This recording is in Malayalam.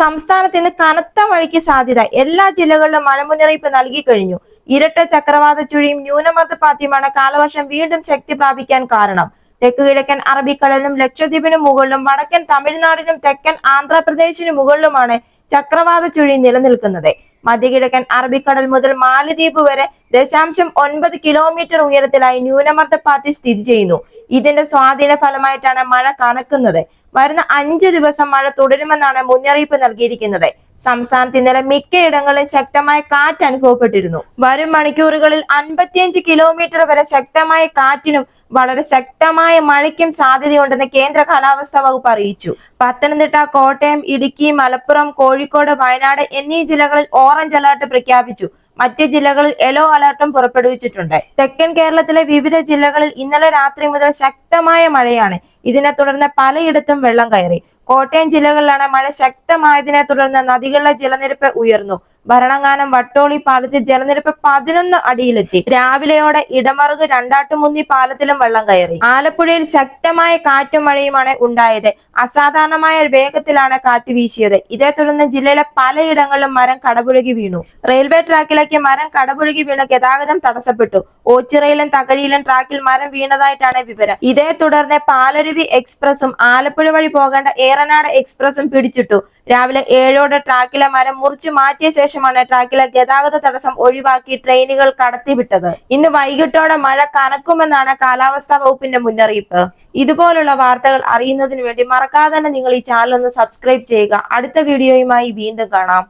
സംസ്ഥാനത്ത് ഇന്ന് കനത്ത മഴയ്ക്ക് സാധ്യത. എല്ലാ ജില്ലകളിലും മഴ മുന്നറിയിപ്പ് നൽകി കഴിഞ്ഞു. ഇരട്ട ചക്രവാത ചുഴിയും ന്യൂനമർദ്ദപാത്തിയുമാണ് കാലവർഷം വീണ്ടും ശക്തി പ്രാപിക്കാൻ കാരണം. തെക്ക് കിഴക്കൻ അറബിക്കടലിനും ലക്ഷദ്വീപിനും മുകളിലും വടക്കൻ തമിഴ്നാടിനും തെക്കൻ ആന്ധ്രാപ്രദേശിനും മുകളിലുമാണ് ചക്രവാത ചുഴി നിലനിൽക്കുന്നത്. മധ്യകിഴക്കൻ അറബിക്കടൽ മുതൽ മാലിദ്വീപ് വരെ ദശാംശം ഒൻപത് കിലോമീറ്റർ ഉയരത്തിലായി ന്യൂനമർദ്ദപാത്തി സ്ഥിതി ചെയ്യുന്നു. ഇതിന്റെ സ്വാധീന ഫലമായിട്ടാണ് മഴ കനക്കുന്നത്. വരുന്ന അഞ്ച് ദിവസം മഴ തുടരുമെന്നാണ് മുന്നറിയിപ്പ് നൽകിയിരിക്കുന്നത്. സംസ്ഥാനത്ത് ഇന്നലെ മിക്കയിടങ്ങളിലും ശക്തമായ കാറ്റ് അനുഭവപ്പെട്ടിരുന്നു. വരും മണിക്കൂറുകളിൽ അൻപത്തിയഞ്ച് കിലോമീറ്റർ വരെ ശക്തമായ കാറ്റിനും വളരെ ശക്തമായ മഴയ്ക്കും സാധ്യതയുണ്ടെന്ന് കേന്ദ്ര കാലാവസ്ഥാ വകുപ്പ് അറിയിച്ചു. പത്തനംതിട്ട കോട്ടയം ഇടുക്കി മലപ്പുറം കോഴിക്കോട് വയനാട് എന്നീ ജില്ലകളിൽ ഓറഞ്ച് അലർട്ട് പ്രഖ്യാപിച്ചു. മറ്റ് ജില്ലകളിൽ യെല്ലോ അലർട്ടും പുറപ്പെടുവിച്ചിട്ടുണ്ട്. തെക്കൻ കേരളത്തിലെ വിവിധ ജില്ലകളിൽ ഇന്നലെ രാത്രി മുതൽ ശക്തമായ മഴയാണ്. ഇതിനെ തുടർന്ന് പലയിടത്തും വെള്ളം കയറി. കോട്ടയം ജില്ലകളിലാണ് മഴ ശക്തമായതിനെ തുടർന്ന് നദികളിലെ ജലനിരപ്പ് ഉയർന്നു. ഭരണങ്ങാനം വട്ടോളി പാലത്തിൽ ജലനിരപ്പ് പതിനൊന്ന് അടിയിലെത്തി. രാവിലെയോടെ ഇടമറുക് രണ്ടാട്ടുമുന്നി പാലത്തിലും വെള്ളം കയറി. ആലപ്പുഴയിൽ ശക്തമായ കാറ്റും മഴയുമാണ് ഉണ്ടായത്. അസാധാരണമായ വേഗത്തിലാണ് കാറ്റ് വീശിയത്. ഇതേ തുടർന്ന് ജില്ലയിലെ പലയിടങ്ങളിലും മരം കടപുഴകി വീണു. റെയിൽവേ ട്രാക്കിലേക്ക് മരം കടപുഴകി വീണ് ഗതാഗതം തടസ്സപ്പെട്ടു. ഓച്ചിറയിലും തകഴിയിലും ട്രാക്കിൽ മരം വീണതായിട്ടാണ് വിവരം. ഇതേ തുടർന്ന് പാലരുവി എക്സ്പ്രസും ആലപ്പുഴ വഴി പോകേണ്ട ഏറനാട് എക്സ്പ്രസും പിടിച്ചിട്ടു. രാവിലെ ഏഴോടെ ട്രാക്കിലെ മരം മുറിച്ചു മാറ്റിയ ശേഷമാണ് ട്രാക്കിലെ ഗതാഗത തടസ്സം ഒഴിവാക്കി ട്രെയിനുകൾ കടത്തിവിട്ടത്. ഇന്ന് വൈകിട്ടോടെ മഴ കനക്കുമെന്നാണ് കാലാവസ്ഥാ വകുപ്പിന്റെ മുന്നറിയിപ്പ്. ഇതുപോലുള്ള വാർത്തകൾ അറിയുന്നതിന് വേണ്ടി മറക്കാതെ തന്നെ നിങ്ങൾ ഈ ചാനൽ ഒന്ന് സബ്സ്ക്രൈബ് ചെയ്യുക. അടുത്ത വീഡിയോയുമായി വീണ്ടും കാണാം.